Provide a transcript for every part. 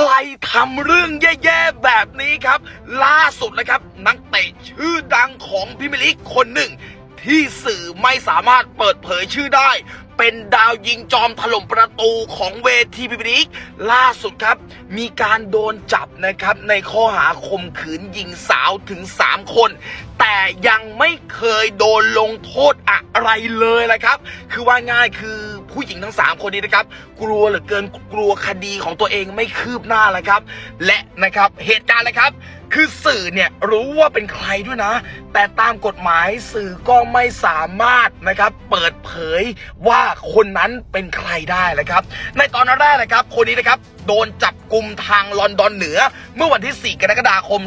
ใครทำเรื่องแย่ๆแบบนี้ครับ ล่าสุดนะครับ นักเตะชื่อดังของพิมลิกคนหนึ่ง ที่สื่อไม่สามารถเปิดเผยชื่อได้ เป็นดาวยิงจอมถล่มประตูของเวทีพิมยร์ลีกล่าสุดครับ มีการโดนจับนะครับ ในข้อหาข่มขืนยิงสาวถึง 3 คน แต่ยังไม่เคยโดนลงโทษอะไรเลยละครับ คือว่าง่ายคือผู้หญิงทั้ง 3 คนนี้นะครับ กลัวเหลือเกินกลัวคดีของตัวเองไม่คืบหน้าเลยครับ และนะครับเหตุการณ์เลยครับ คือสื่อเนี่ยรู้ว่าเป็นใครด้วยนะ แต่ตามกฎหมายสื่อก็ไม่สามารถนะครับ เปิดเผยว่าคนนั้นเป็นใครได้นะครับ ในตอนแรกนะครับ คนนี้นะครับโดนจับกลุ่มทางลอนดอนเหนือ เมื่อวันที่ 4 กรกฎาคม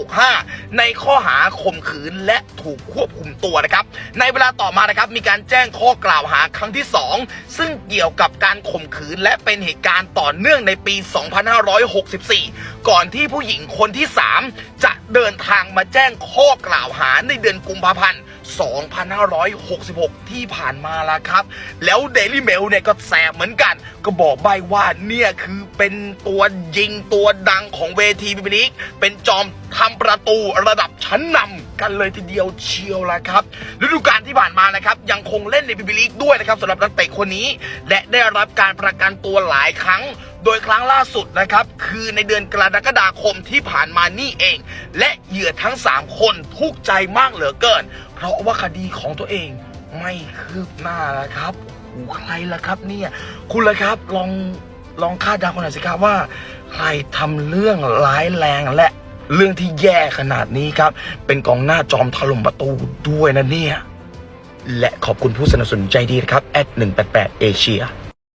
2565 ในข้อหาข่มขืนและถูกควบคุมตัวนะครับ ในเวลาต่อมานะครับมีการแจ้งข้อกล่าวหาครั้งที่ 2 ซึ่งเกี่ยวกับการข่มขืนและเป็นเหตุการณ์ต่อเนื่องในปี 2564 ก่อนที่ผู้หญิงคนที่ 3 จะเดินทางมาแจ้งข้อกล่าวหาในเดือนกุมภาพันธ์2566 ที่ผ่านมาแล้วครับ แล้วเดลี่เมลเนี่ยก็แสบเหมือนกัน ก็บอกใบว่าเนี่ยคือเป็นตัวยิงตัวดังของเวทีบิบลิกเป็นจอมทำประตูระดับชั้นนำ กันเลยทีเดียวเชียวละครับฤดูกาลที่ผ่านมานะครับยังคงเล่นในบิบลิกด้วยนะครับสำหรับนักเตะคนนี้ และได้รับการประกันตัวหลายครั้ง โดยครั้งล่าสุดนะครับ คือในเดือนกรกฎาคมที่ผ่านมานี่เอง และเหยื่อทั้ง 3 คนทุกใจมากเหลือเกิน เพราะว่าคดีของตัวเองไม่คืบหน้าแล้วครับโอ้ใครล่ะครับเนี่ย คุณล่ะครับลองลองคาดเดากันหน่อยสิครับว่า ใครทำเรื่องร้ายแรงและ เรื่องที่แย่ขนาดนี้ครับ เป็นกองหน้าจอมถล่มประตูด้วยนะเนี่ย และขอบคุณผู้สนับสนุนใจดีนะครับแอด188 Asia